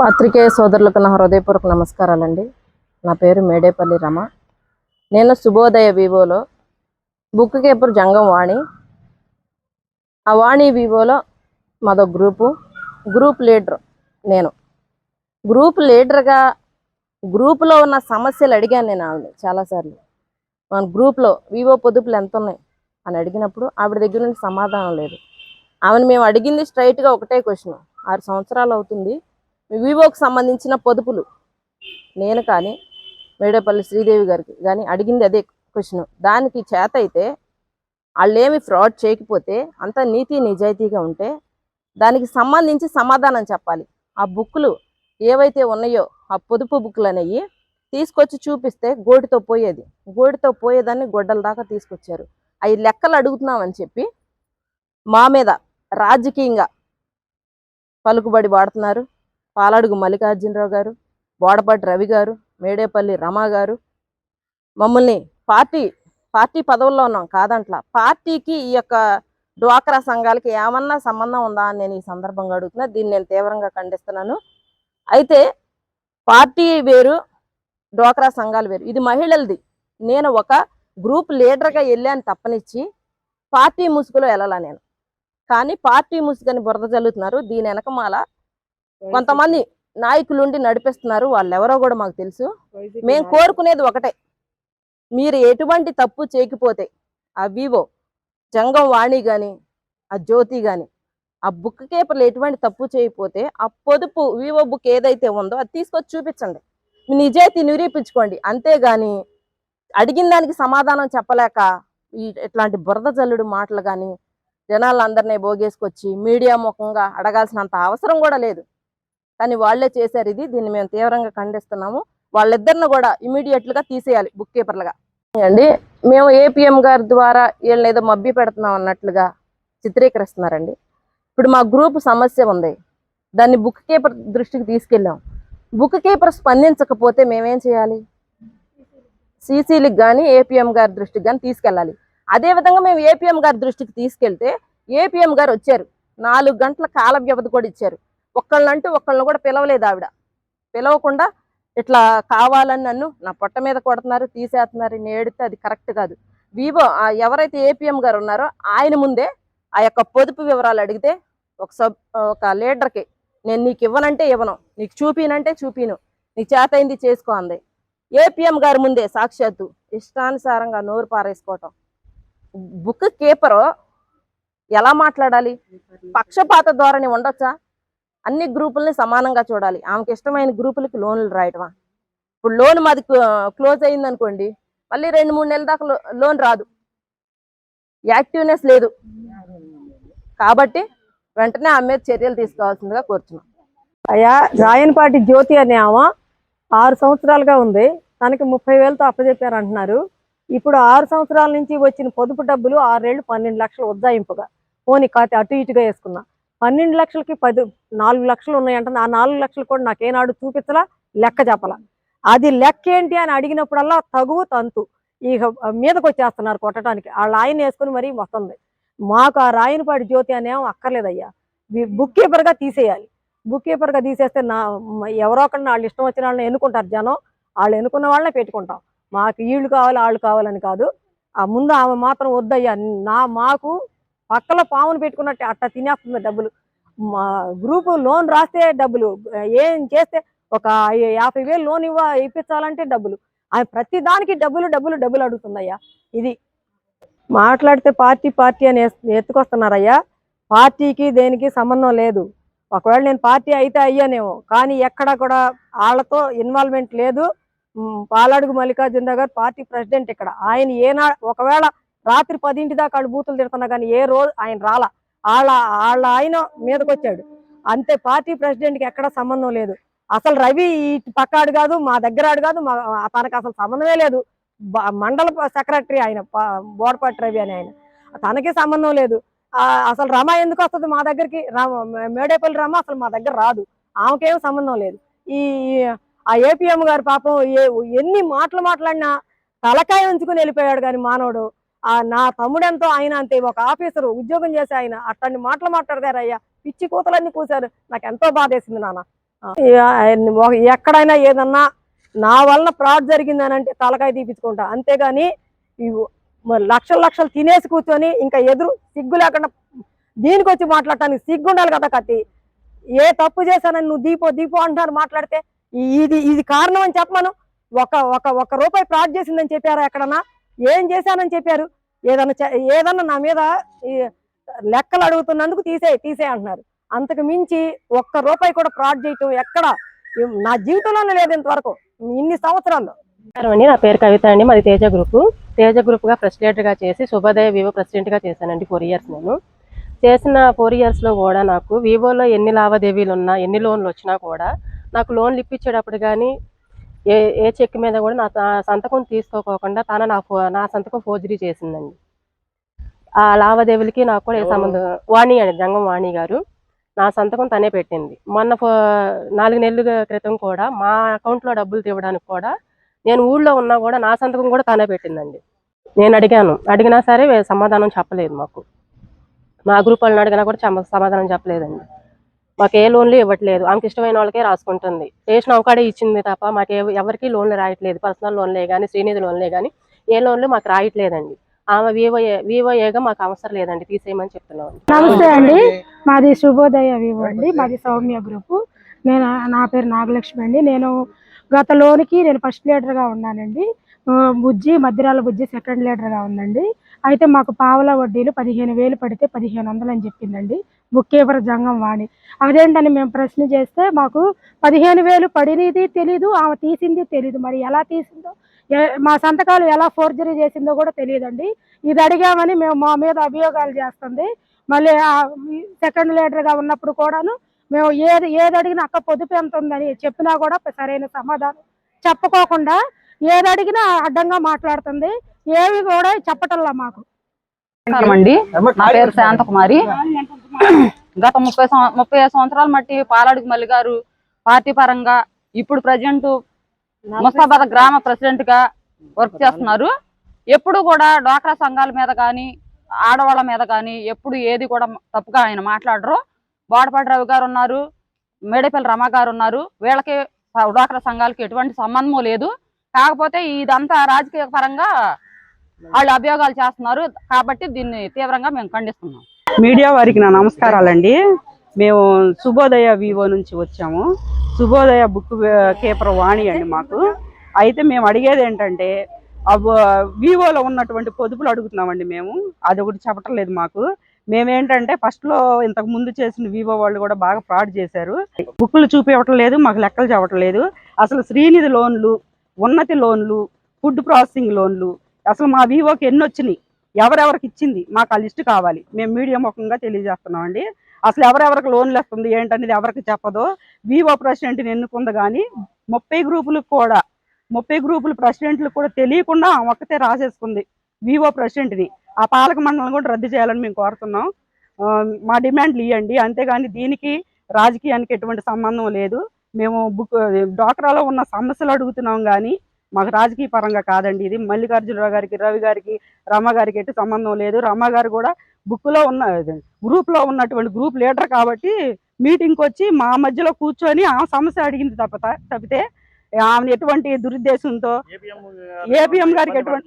పాత్రికేయ సోదరులకు నా హృదయపూర్వక నమస్కారాలండి. నా పేరు మేడేపల్లి రమ. నేను శుభోదయ వివోలో బుక్ కీపర్ జంగం వాణి. ఆ వాణి వివోలో మాదో గ్రూపు. గ్రూప్ లీడర్ నేను. గ్రూప్ లీడర్గా గ్రూపులో ఉన్న సమస్యలు అడిగాను నేను ఆవిడ చాలాసార్లు. మన గ్రూప్లో వివో పొదుపులు ఎంత ఉన్నాయి అని అడిగినప్పుడు ఆవిడ దగ్గర నుండి సమాధానం లేదు. ఆమెను మేము అడిగింది స్ట్రైట్గా ఒకటే క్వశ్చన్. ఆరు సంవత్సరాలు అవుతుంది. వివోకి సంబంధించిన పొదుపులు. నేను కానీ మేడేపల్లి శ్రీదేవి గారికి కానీ అడిగింది అదే క్వశ్చన్. దానికి చేత అయితే వాళ్ళు ఫ్రాడ్ చేయకపోతే అంత నీతి నిజాయితీగా ఉంటే దానికి సంబంధించి సమాధానం చెప్పాలి. ఆ బుక్కులు ఏవైతే ఉన్నాయో ఆ పొదుపు బుక్లు అనేవి తీసుకొచ్చి చూపిస్తే గోటితో పోయేది. గోటితో పోయేదాన్ని గొడ్డల దాకా తీసుకొచ్చారు. అవి లెక్కలు అడుగుతున్నామని చెప్పి మా మీద రాజకీయంగా పలుకుబడి వాడుతున్నారు. పాలాడుగు మల్లికార్జునరావు గారు బోడపాటి రవి గారు మేడేపల్లి రమా గారు. మమ్మల్ని పార్టీ పార్టీ పదవుల్లో ఉన్నాం కాదంట్లా. పార్టీకి ఈ యొక్క డ్వాక్రా సంఘాలకి ఏమన్నా సంబంధం ఉందా అని నేను ఈ సందర్భంగా అడుగుతున్నా. దీన్ని నేను తీవ్రంగా ఖండిస్తున్నాను. అయితే పార్టీ వేరు డ్వాక్రా సంఘాలు వేరు. ఇది మహిళలది. నేను ఒక గ్రూప్ లీడర్గా వెళ్ళాను తప్పనిచ్చి. పార్టీ ముసుగులో వెళ్ళాలా నేను? కానీ పార్టీ ముసుగని బురద జల్లుతున్నారు. దీని వెనకమాల కొంతమంది నాయకులుండి నడిపిస్తున్నారు వాళ్ళు ఎవరో కూడా మాకు తెలుసు. మేము కోరుకునేది ఒకటే. మీరు ఎటువంటి తప్పు చేయకపోతే ఆ వివో జంగం వాణి కానీ ఆ జ్యోతి కానీ ఆ బుక్ కేపర్లు ఎటువంటి తప్పు చేయకపోతే ఆ పొదుపు వివో బుక్ ఏదైతే ఉందో అది తీసుకొచ్చి చూపించండి. మీ నిజాయితీ నిరూపించుకోండి. అంతేగాని అడిగిన దానికి సమాధానం చెప్పలేక ఈ ఇట్లాంటి బురద జల్లుడు మాటలు కానీ జనాలందరినీ బోగేసుకొచ్చి మీడియా ముఖంగా అడగాల్సినంత అవసరం కూడా లేదు. కానీ వాళ్ళే చేశారు ఇది. దీన్ని మేము తీవ్రంగా ఖండిస్తున్నాము. వాళ్ళిద్దరిని కూడా ఇమీడియట్గా తీసేయాలి బుక్ కీపర్లుగా అండి మేము ఏపీఎం గారి ద్వారా వీళ్ళని ఏదో మబ్బి పెడుతున్నాం అన్నట్లుగా చిత్రీకరిస్తున్నారండి. ఇప్పుడు మా గ్రూప్ సమస్య ఉంది. దాన్ని బుక్ కీపర్ దృష్టికి తీసుకెళ్ళాం. బుక్ కీపర్ స్పందించకపోతే మేమేం చేయాలి? సీసీలకు కానీ ఏపీఎం గారి దృష్టికి కానీ తీసుకెళ్ళాలి. అదే విధంగా మేము ఏపీఎం గారి దృష్టికి తీసుకెళ్తే ఏపీఎం గారు వచ్చారు. నాలుగు గంటల కాల వ్యవధి కూడా ఇచ్చారు. ఒక్కళ్ళంటూ ఒక్కళ్ళని కూడా పిలవలేదు ఆవిడ. పిలవకుండా ఇట్లా కావాలని నన్ను నా పొట్ట మీద కొడుతున్నారు తీసేస్తున్నారు నేడితే అది కరెక్ట్ కాదు. వివో ఎవరైతే ఏపీఎం గారు ఉన్నారో ఆయన ముందే ఆ యొక్క పొదుపు వివరాలు అడిగితే ఒక సబ్ ఒక లీడర్కి నేను నీకు ఇవ్వనంటే ఇవ్వను నీకు చూపినంటే చూపిను నీకు చేతైంది చేసుకో అంది. ఏపీఎం గారి ముందే సాక్షాత్తు ఇష్టానుసారంగా నోరు పారేసుకోవటం. బుక్ కీపరు ఎలా మాట్లాడాలి? పక్షపాత ధోరణి ఉండొచ్చా? అన్ని గ్రూపుల్ని సమానంగా చూడాలి. ఆమెకి ఇష్టమైన గ్రూపులకి లోన్లు రాయటమా? ఇప్పుడు లోన్ మాది క్లోజ్ అయింది అనుకోండి మళ్ళీ రెండు మూడు నెలల దాకా లో- లోన్ రాదు. యాక్టివ్నెస్ లేదు. కాబట్టి వెంటనే ఆమె మీద చర్యలు తీసుకోవాల్సిందిగా కోరుతున్నాం అయ్యా రాయనపాటి జ్యోతి అనే ఆమె ఆరు సంవత్సరాలుగా ఉంది. తనకి ముప్పై వేలతో అప్పచెప్పారు అంటున్నారు ఇప్పుడు ఆరు సంవత్సరాల నుంచి వచ్చిన పొదుపు డబ్బులు ఆరేళ్ళు పన్నెండు లక్షలు ఉజ్జాయింపుగా పోనీ కాతే అటు ఇటుగా వేసుకున్నా. పన్నెండు లక్షలకి పది నాలుగు లక్షలు ఉన్నాయంటే ఆ నాలుగు లక్షలు కూడా నాకేనాడు చూపించలా లెక్క చెప్పలా. అది లెక్క ఏంటి అని అడిగినప్పుడల్లా తగువు తంతు. ఇక మీదకి వచ్చేస్తున్నారు కొట్టడానికి. వాళ్ళు ఆయన వేసుకుని మరీ వస్తుంది. మాకు ఆ రాయనపాటి జ్యోతి అనేం అక్కర్లేదయ్యా. బుక్ కీపర్గా తీసేయాలి. బుక్ కీపర్గా తీసేస్తే నా ఎవరో ఒకరిని వాళ్ళు ఇష్టం వచ్చిన వాళ్ళని ఎన్నుకుంటారు జనం. వాళ్ళు ఎన్నుకున్న వాళ్ళనే పెట్టుకుంటాం. మాకు వీళ్ళు కావాలి వాళ్ళు కావాలని కాదు. ఆ ముందు ఆమె మాత్రం వద్దయ్యా. నా మాకు పక్కలో పామును పెట్టుకున్నట్టు అట్ట తినేస్తుంది డబ్బులు. మా గ్రూపు లోన్ రాస్తే డబ్బులు. ఏం చేస్తే ఒక యాభై వేలు లోన్ ఇవ్వ ఇప్పించాలంటే డబ్బులు. ఆయన ప్రతి దానికి డబ్బులు డబ్బులు డబ్బులు అడుగుతుందయ్యా ఇది మాట్లాడితే పార్టీ పార్టీ అని ఎత్తుకొస్తున్నారయ్యా. పార్టీకి దేనికి సంబంధం లేదు. ఒకవేళ నేను పార్టీ అయితే అయ్యానేమో. కానీ ఎక్కడ కూడా వాళ్ళతో ఇన్వాల్వ్మెంట్ లేదు. పాలడుగు పాలాడుగు మల్లికార్జున గారు పార్టీ ప్రెసిడెంట్ ఇక్కడ. ఆయన ఏనా ఒకవేళ రాత్రి పదింటి దాకా వాళ్ళు బూతులు తిడుతున్నా కానీ ఏ రోజు ఆయన రాలా. వాళ్ళ వాళ్ళ ఆయన మీదకి వచ్చాడు అంతే పార్టీ ప్రెసిడెంట్కి ఎక్కడ సంబంధం లేదు. అసలు రవి ఇటు పక్క ఆడు కాదు మా దగ్గర ఆడు కాదు మా తనకు అసలు సంబంధమే లేదు. మండల సెక్రటరీ ఆయన బోడపాటి రవి అని ఆయన. తనకి సంబంధం లేదు. అసలు రమ ఎందుకు వస్తుంది మా దగ్గరికి? రమ మేడేపల్లి రమ అసలు మా దగ్గర రాదు. ఆమెకేం సంబంధం లేదు. ఈ ఆ ఏపీఎం గారు పాపం ఏ- ఎన్ని మాటలు మాట్లాడినా తలకాయ ఉంచుకుని వెళ్ళిపోయాడు కానీ మానవుడు. ఆ నా తమ్ముడెంతో ఆయన అంతే ఒక ఆఫీసరు ఉద్యోగం చేసే ఆయన అట్టని మాటలు మాట్లాడతారు అయ్యా పిచ్చి కూతలన్నీ కూశారు. నాకు ఎంతో బాధేసింది నాన్న. ఎక్కడైనా ఏదన్నా నా వలన ఫ్రాడ్ జరిగిందని అంటే తలకాయ తీపించుకుంటా అంతేగాని లక్షలు లక్షలు తినేసి కూర్చొని ఇంకా ఎదురు సిగ్గు లేకుండా దీనికి వచ్చి మాట్లాడటానికి సిగ్గు ఉండాలి కదా కత్తి. ఏ తప్పు చేశానని నువ్వు దీపో దీపో అంటున్నారు మాట్లాడితే ఇది ఇది కారణం అని చెప్పమను. ఒక ఒక ఒక రూపాయి ఫ్రాడ్ చేసిందని చెప్పారా ఎక్కడన్నా? ఏం చేశానని చెప్పారు? ఏదన్నా చే- ఏదన్నా నా మీద ఈ లెక్కలు అడుగుతున్నందుకు తీసే తీసే అంటున్నారు. అంతకు మించి ఒక్క రూపాయి కూడా ఫ్రాడ్ చేయటం ఎక్కడ? నా జీవితంలోనే లేదు ఇంతవరకు. ఇన్ని సంవత్సరాల్లో. అండి. నా పేరు కవిత అండి. మాది తేజ గ్రూప్. తేజ గ్రూప్గా ప్రెసిడెంట్గా చేసి శుభోదయ వివో ప్రెసిడెంట్గా చేశానండి ఫోర్ ఇయర్స్ నేను. చేసిన ఫోర్ ఇయర్స్లో కూడా నాకు వివోలో ఎన్ని లావాదేవీలు ఉన్నా ఎన్ని లోన్లు వచ్చినా కూడా నాకు లోన్లు ఇప్పించేటప్పుడు కానీ ఏ ఏ చెక్ మీద కూడా నా సంతకం తీసుకోకోకుండా తన నా ఫో నా సంతకం ఫోర్జరీ చేసిందండి. ఆ లావాదేవీలకి నాకు కూడా ఏ సంబంధం వాణి అండి జంగం వాణి గారు. నా సంతకం తనే పెట్టింది. మొన్న ఫో- నాలుగు నెలల క్రితం కూడా మా అకౌంట్లో డబ్బులు తీయడానికి కూడా నేను ఊళ్ళో ఉన్నా కూడా నా సంతకం కూడా తానే పెట్టిందండి. నేను అడిగాను అడిగినా సరే సమాధానం చెప్పలేదు మాకు. మా గ్రూప్ వాళ్ళని అడిగినా కూడా సమాధానం చెప్పలేదండి. మాకు ఏ లోన్లు ఇవ్వట్లేదు. ఆమెకి ఇష్టమైన వాళ్ళకే రాసుకుంటుంది. రేషన్ అవకాడే ఇచ్చింది తప్ప మాకు ఎవ- ఎవరికి లోన్లు రాయట్లేదు. పర్సనల్ లోన్లే కానీ శ్రీనిధి లోన్లే కానీ ఏ లోన్లు మాకు రాయట్లేదండి. ఆమె వివోఏ వివోఏగా మాకు అవసరం లేదండి. తీసేయమని చెప్తున్నాం. నమస్తే అండి. మాది శుభోదయ వివో అండి. మాది సౌమ్య గ్రూప్. నేను నా పేరు నాగలక్ష్మి అండి. నేను గత లోనికి నేను ఫస్ట్ లీడర్గా ఉన్నానండి. బుజ్జి మధ్యరాల బుజ్జి సెకండ్ లీడర్గా ఉందండి. అయితే మాకు పావలా వడ్డీలు పదిహేను వేలు పడితే పదిహేను వందలు అని చెప్పిందండి. బుక్ జంగం వాణి. అదేంటని మేము ప్రశ్న చేస్తే మాకు పదిహేను వేలు పడినది తెలీదు ఆమె తీసింది తెలీదు. మరి ఎలా తీసిందో మా సంతకాలు ఎలా ఫోర్జరీ చేసిందో కూడా తెలియదండి. ఇది అడిగామని మేము మా మీద అభియోగాలు చేస్తుంది. మళ్ళీ సెకండ్ లీడర్గా ఉన్నప్పుడు కూడాను మేము ఏది ఏది అడిగినా అక్క పొదుపు ఎంత ఉందని చెప్పినా కూడా సరైన సమాధానం చెప్పుకోకుండా ఏది అడిగినా అడ్డంగా మాట్లాడుతుంది. ఏవి కూడా చెప్పటంలా మాకు. అండి నా పేరు శాంతకుమారి. గత ముప్పై ముప్పై ఐదు సంవత్సరాల మట్టి పాలాడుగు మల్లి గారు పార్టీ పరంగా ఇప్పుడు ప్రజెంట్ ముస్తాబాద్ గ్రామ ప్రెసిడెంట్గా వర్క్ చేస్తున్నారు. ఎప్పుడు కూడా డ్వాక్రా సంఘాల మీద కానీ ఆడవాళ్ళ మీద కానీ ఎప్పుడు ఏది కూడా తప్పుగా ఆయన మాట్లాడరు. బోడపాటి రవి గారు ఉన్నారు మేడపల్లి రమ గారు ఉన్నారు. వీళ్ళకి డ్వాక్రా సంఘాలకి ఎటువంటి సంబంధము లేదు. కాకపోతే ఇదంతా రాజకీయ పరంగా వాళ్ళు అభియోగాలు చేస్తున్నారు కాబట్టి దీన్ని తీవ్రంగా మేము ఖండిస్తున్నాం. మీడియా వారికి నా నమస్కారాలండి. మేము శుభోదయ వివో నుంచి వచ్చాము. శుభోదయ బుక్ కీపర్ వాణి అండి మాకు. అయితే మేము అడిగేది ఏంటంటే వివోలో ఉన్నటువంటి పొదుపులు అడుగుతున్నామండి మేము. అది ఒకటి చెప్పటం లేదు మాకు. మేమేంటంటే ఫస్ట్లో ఇంతకు ముందు చేసిన వివో వాళ్ళు కూడా బాగా ఫ్రాడ్ చేశారు. బుక్కులు చూపించటం లేదు మాకు లెక్కలు చెప్పటం లేదు. అసలు శ్రీనిధి లోన్లు ఉన్నతి లోన్లు ఫుడ్ ప్రాసెసింగ్ లోన్లు అసలు మా వివోకి ఎన్ని వచ్చినాయి? ఎవరెవరికి ఇచ్చింది? మాకు ఆ లిస్టు కావాలి. మేము మీడియా ముఖంగా తెలియజేస్తున్నామండి. అసలు ఎవరెవరికి లోన్లు వస్తుంది ఏంటనేది ఎవరికి చెప్పదు. వివో ప్రెసిడెంట్ని ఎన్నుకుంది కానీ ముప్పై గ్రూపులకు కూడా ముప్పై గ్రూపుల ప్రెసిడెంట్లు కూడా తెలియకుండా ఒక్కతే రాసేసుకుంది వివో ప్రెసిడెంట్ని ఆ పాలక మండలం కూడా రద్దు చేయాలని మేము కోరుతున్నాం. మా డిమాండ్లు ఇవ్వండి అంతేగాని దీనికి రాజకీయానికి ఎటువంటి సంబంధం లేదు. మేము బుక్ డాక్టర్లో ఉన్న సమస్యలు అడుగుతున్నాం కానీ మాకు రాజకీయ పరంగా కాదండి ఇది. మల్లికార్జునరావు గారికి రవి గారికి రమ గారికి ఎటు సంబంధం లేదు. రమ గారు కూడా బుక్లో ఉన్న గ్రూప్లో ఉన్నటువంటి గ్రూప్ లీడర్ కాబట్టి మీటింగ్ వచ్చి మా మధ్యలో కూర్చొని ఆ సమస్య అడిగింది తప్ప తప్పితే ఆమె ఎటువంటి దురుద్దేశంతో ఏపీఎం గారికి ఎటువంటి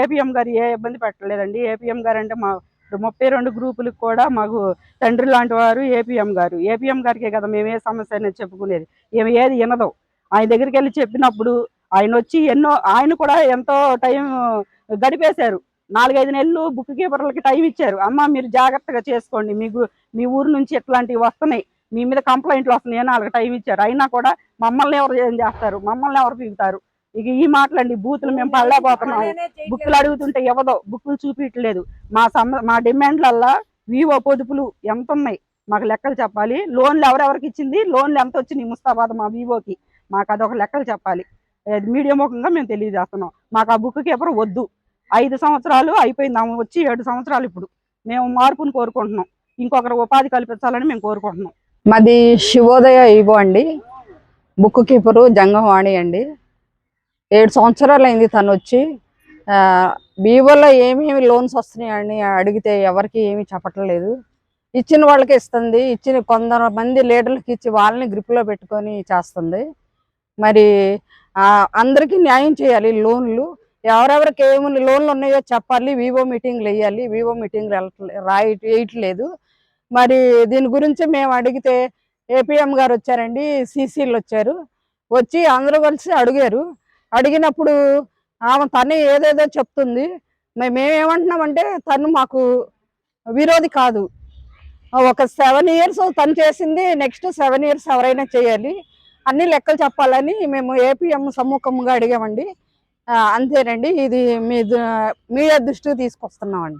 ఏపీఎం గారు ఏ ఇబ్బంది పెట్టలేదండి. ఏపీఎం గారు అంటే మా ముప్పై రెండు గ్రూపులకు కూడా మాకు తండ్రి లాంటి వారు ఏపీఎం గారు. ఏపీఎం గారికే కదా మేము ఏ సమస్య అనేది చెప్పుకునేది. ఏమి ఏది వినదు. ఆయన దగ్గరికి వెళ్ళి చెప్పినప్పుడు ఆయన వచ్చి ఎన్నో ఆయన కూడా ఎంతో టైం గడిపేశారు. నాలుగైదు నెలలు బుక్ కీపర్లకి టైం ఇచ్చారు. అమ్మ మీరు జాగ్రత్తగా చేసుకోండి. మీకు మీ ఊరు నుంచి ఇట్లాంటివి వస్తున్నాయి. మీ మీద కంప్లైంట్లు వస్తున్నాయి అని వాళ్ళకి టైం ఇచ్చారు. అయినా కూడా మమ్మల్ని ఎవరు ఏం చేస్తారు? మమ్మల్ని ఎవరు పీకుతారు? ఇక ఈ మాటలండి. బూతులు మేము పడలేకపోతున్నాము బుక్కులు అడుగుతుంటే ఇవ్వదు బుక్కులు చూపించట్లేదు మా సమ మా డిమాండ్లల్లా వివో పొదుపులు ఎంత ఉన్నాయి మాకు లెక్కలు చెప్పాలి. లోన్లు ఎవరెవరికి ఇచ్చింది? లోన్లు ఎంత వచ్చినాయి ముస్తాబాద్ మా వివోకి? మాకు అదొక లెక్కలు చెప్పాలి. మీడియా ముఖంగా మేము తెలియజేస్తున్నాం. మాకు ఆ బుక్ కీపర్ వద్దు. ఐదు సంవత్సరాలు అయిపోయింది. ఆమె వచ్చి ఏడు సంవత్సరాలు ఇప్పుడు. మేము మార్పును కోరుకుంటున్నాం. ఇంకొకరు ఉపాధి కల్పించాలని మేము కోరుకుంటున్నాం. మాది శివోదయ ఈవో అండి. బుక్ కీపరు జంగవాణి అండి. ఏడు సంవత్సరాలు అయింది తను వచ్చి. బీవోలో ఏమేమి లోన్స్ వస్తున్నాయని అడిగితే ఎవరికి ఏమీ చెప్పట్లేదు. ఇచ్చిన వాళ్ళకి ఇస్తుంది. ఇచ్చిన కొందరు మంది లీడర్లకు ఇచ్చి వాళ్ళని గ్రిప్లో పెట్టుకొని చేస్తుంది. మరి అందరికీ న్యాయం చేయాలి లోన్లు. ఎవరెవరికి ఏమైనా లోన్లు ఉన్నాయో చెప్పాలి వివో మీటింగ్లు వేయాలి వివో మీటింగ్లు రాయ వేయట్లేదు. మరి దీని గురించి మేము అడిగితే ఏపీఎం గారు వచ్చారండి సీసీలు వచ్చారు. వచ్చి అందరూ కలిసి అడిగారు. అడిగినప్పుడు ఆమె తను ఏదేదో చెప్తుంది. మేమేమంటున్నామంటే తను మాకు విరోధి కాదు. ఒక సెవెన్ ఇయర్స్ తను చేసింది నెక్స్ట్ సెవెన్ ఇయర్స్ ఎవరైనా చేయాలి. అన్ని లెక్కలు చెప్పాలని మేము ఏపీఎం సమ్ముఖంగా అడిగామండి. అంతేనండి. ఇది మీ ద- మీడియా దృష్టికి తీసుకొస్తున్నామండి.